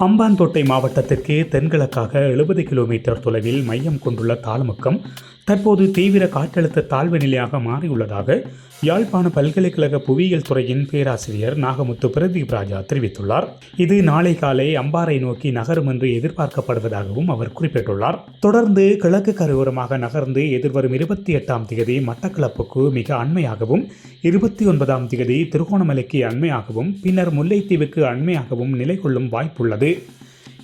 அம்பாந்தோட்டை மாவட்டத்திற்கு தென்கிழக்காக எழுபது கிலோமீட்டர் தொலைவில் மையம் கொண்டுள்ள தாழ்முக்கம் தற்போது தீவிர காற்றழுத்த தாழ்வு நிலையாக மாறியுள்ளதாக யாழ்ப்பாண பல்கலைக்கழக புவியியல் துறையின் பேராசிரியர் நாகமுத்து பிரதீப் ராஜா தெரிவித்துள்ளார். இது நாளை காலை அம்பாறை நோக்கி நகரும் என்று எதிர்பார்க்கப்படுவதாகவும் அவர் குறிப்பிட்டுள்ளார். தொடர்ந்து கிழக்கு கரையோரமாக நகர்ந்து எதிர்வரும் இருபத்தி எட்டாம் தேதி மட்டக்களப்புக்கு மிக அண்மையாகவும் இருபத்தி ஒன்பதாம் தேதி திருகோணமலைக்கு அண்மையாகவும் பின்னர் முல்லைத்தீவுக்கு அண்மையாகவும் நிலை கொள்ளும் வாய்ப்புள்ளது.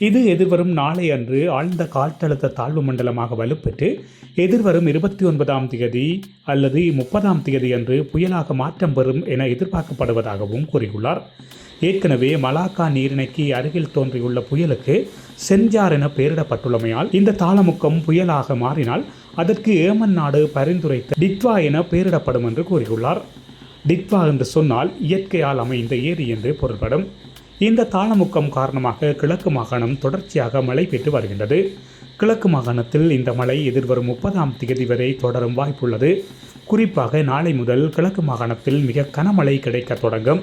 இது எதிர்வரும் நாளை அன்று ஆழ்ந்த காற்றழுத்த தாழ்வு மண்டலமாக வலுப்பெற்று எதிர்வரும் இருபத்தி ஒன்பதாம் தேதி அல்லது முப்பதாம் தேதி அன்று புயலாக மாற்றம் பெறும் என எதிர்பார்க்கப்படுவதாகவும் கூறியுள்ளார். ஏற்கனவே மலாக்கா நீரிணைக்கு அருகில் தோன்றியுள்ள புயலுக்கு செஞ்சார் என பெயரிடப்பட்டுள்ளமையால் இந்த தாளமுக்கம் புயலாக மாறினால் அதற்கு ஏமன் நாடு பரிந்துரைத்த டிட்வா என பெயரிடப்படும் என்று கூறியுள்ளார். டிட்வா என்று சொன்னால் இயற்கையால் அமைந்த ஏரி என்று பொருள்படும். இந்த தாளமுக்கம் காரணமாக கிழக்கு மாகாணம் தொடர்ச்சியாக மழை பெற்று வருகின்றது. கிழக்கு மாகாணத்தில் இந்த மழை எதிர்வரும் முப்பதாம் தேதி வரை தொடரும் வாய்ப்புள்ளது. குறிப்பாக நாளை முதல் கிழக்கு மாகாணத்தில் மிக கனமழை கிடைக்க தொடங்கும்.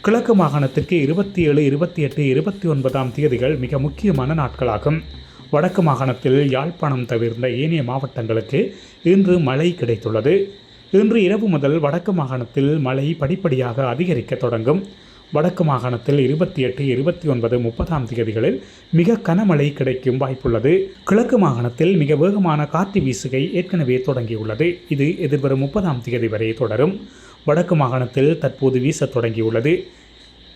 கிழக்கு மாகாணத்திற்கு இருபத்தி ஏழு இருபத்தி எட்டு இருபத்தி ஒன்பதாம் தேதிகள் மிக முக்கியமான நாட்களாகும். வடக்கு மாகாணத்தில் யாழ்ப்பாணம் தவிர்ந்த ஏனைய மாவட்டங்களுக்கு இன்று மழை கிடைத்துள்ளது. இன்று இரவு முதல் வடக்கு மாகாணத்தில் மழை படிப்படியாக அதிகரிக்க தொடங்கும். வடக்கு மாகாணத்தில் இருபத்தி எட்டு இருபத்தி ஒன்பது முப்பதாம் தேதிகளில் மிக கனமழை கிடைக்கும் வாய்ப்புள்ளது. கிழக்கு மாகாணத்தில் மிக வேகமான காற்று வீசுகை ஏற்கனவே தொடங்கியுள்ளது. இது எதிர்வரும் முப்பதாம் தேதி வரை தொடரும். வடக்கு மாகாணத்தில் தற்போது வீசத் தொடங்கியுள்ளது.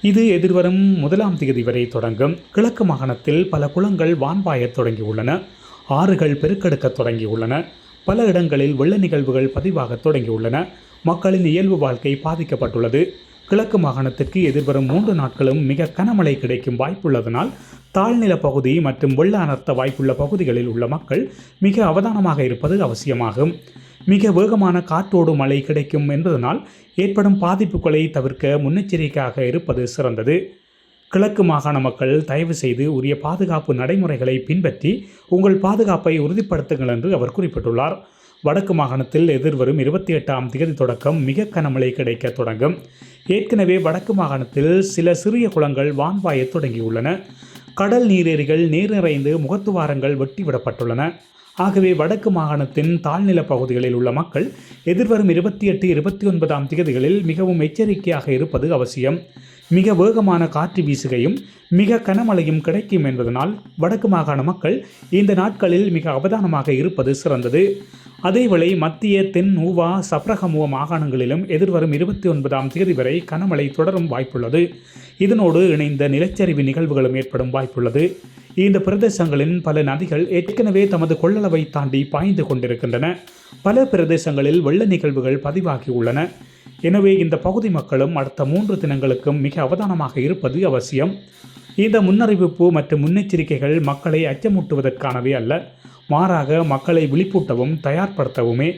இது எதிர்வரும் முதலாம் தேதி வரை தொடங்கும். கிழக்கு மாகாணத்தில் பல குளங்கள் வான்பாயத் தொடங்கியுள்ளன. ஆறுகள் பெருக்கெடுக்க தொடங்கியுள்ளன. பல இடங்களில் வெள்ள நிகழ்வுகள் பதிவாக தொடங்கியுள்ளன. மக்களின் இயல்பு வாழ்க்கை பாதிக்கப்பட்டுள்ளது. கிழக்கு மாகாணத்திற்கு எதிர்வரும் மூன்று நாட்களும் மிக கனமழை கிடைக்கும் வாய்ப்புள்ளதனால் தாழ்நில பகுதி மற்றும் வெள்ள அனர்த்த வாய்ப்புள்ள பகுதிகளில் உள்ள மக்கள் மிக அவதானமாக இருப்பது அவசியமாகும். மிக வேகமான காற்றோடு மழை கிடைக்கும் என்பதனால் ஏற்படும் பாதிப்புகளை தவிர்க்க முன்னெச்சரிக்கையாக இருப்பது சிறந்தது. கிழக்கு மாகாண மக்கள் தயவு செய்து உரிய பாதுகாப்பு நடைமுறைகளை பின்பற்றி உங்கள் பாதுகாப்பை உறுதிப்படுத்துங்கள் என்று அவர் குறிப்பிட்டுள்ளார். வடக்கு மாகாணத்தில் எதிர்வரும் இருபத்தி எட்டாம் தேதி தொடக்கம் மிக கனமழை கிடைக்க தொடங்கும். ஏற்கனவே வடக்கு மாகாணத்தில் சில சிறிய குளங்கள் வான்வாயத் தொடங்கியுள்ளன. கடல் நீரேரிகள் நீர் நிறைந்து முகத்துவாரங்கள் வெட்டிவிடப்பட்டுள்ளன. ஆகவே வடக்கு மாகாணத்தின் தாழ்நில பகுதிகளில் உள்ள மக்கள் எதிர்வரும் இருபத்தி எட்டு இருபத்தி ஒன்பதாம் தேதிகளில் மிகவும் எச்சரிக்கையாக இருப்பது அவசியம். மிக வேகமான காற்று வீசுகையும் மிக கனமழையும் கிடைக்கும் என்பதனால் வடக்கு மாகாண மக்கள் இந்த நாட்களில் மிக அவதானமாக இருப்பது சிறந்தது. அதேவேளை மத்திய தென் ஊவா சப்ரகமுவ மாகாணங்களிலும் எதிர்வரும் இருபத்தி ஒன்பதாம் தேதி வரை கனமழை தொடரும் வாய்ப்புள்ளது. இதனோடு இணைந்த நிலச்சரிவு நிகழ்வுகளும் ஏற்படும் வாய்ப்புள்ளது. இந்த பிரதேசங்களின் பல நதிகள் ஏற்கனவே தமது கொள்ளளவை தாண்டி பாய்ந்து கொண்டிருக்கின்றன. பல பிரதேசங்களில் வெள்ள நிகழ்வுகள் பதிவாகியுள்ளன எனவே இந்த பகுதி மக்களும் அடுத்த மூன்று தினங்களுக்கும் மிக அவதானமாக இருப்பது அவசியம். இந்த முன்னறிவிப்பு மற்றும் முன்னெச்சரிக்கைகள் மக்களை அச்சமூட்டுவதற்கானவே அல்ல மாறாக மக்களை விழிப்பூட்டவும் தயார்படுத்தவுமே.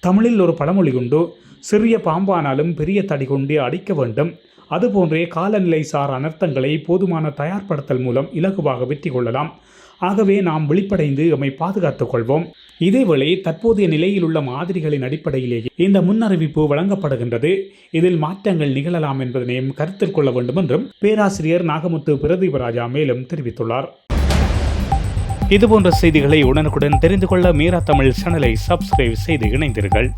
தமிழில் ஒரு பழமொழி உண்டு சிறிய பாம்பானாலும் பெரிய தடி கொண்டு அடிக்க வேண்டும். அதுபோன்றே காலநிலை சார் அனர்த்தங்களை போதுமான தயார்படுத்தல் மூலம் இலகுவாக வெற்றி கொள்ளலாம். ஆகவே நாம் விழிப்படைந்து எம்மை பாதுகாத்துக் கொள்வோம். இதேவேளை தற்போதைய நிலையில் உள்ள மாதிரிகளின் அடிப்படையிலேயே இந்த முன்னறிவிப்பு வழங்கப்படுகின்றது. இதில் மாற்றங்கள் நிகழலாம் என்பதனையும் கருத்தில் கொள்ள வேண்டும் என்றும் பேராசிரியர் நாகமுத்து பிரதீபராஜா மேலும் தெரிவித்துள்ளார். இதுபோன்ற செய்திகளை உடனுக்குடன் தெரிந்து கொள்ள மீரா தமிழ் சேனலை சப்ஸ்கிரைப் செய்து இணைந்தீர்கள்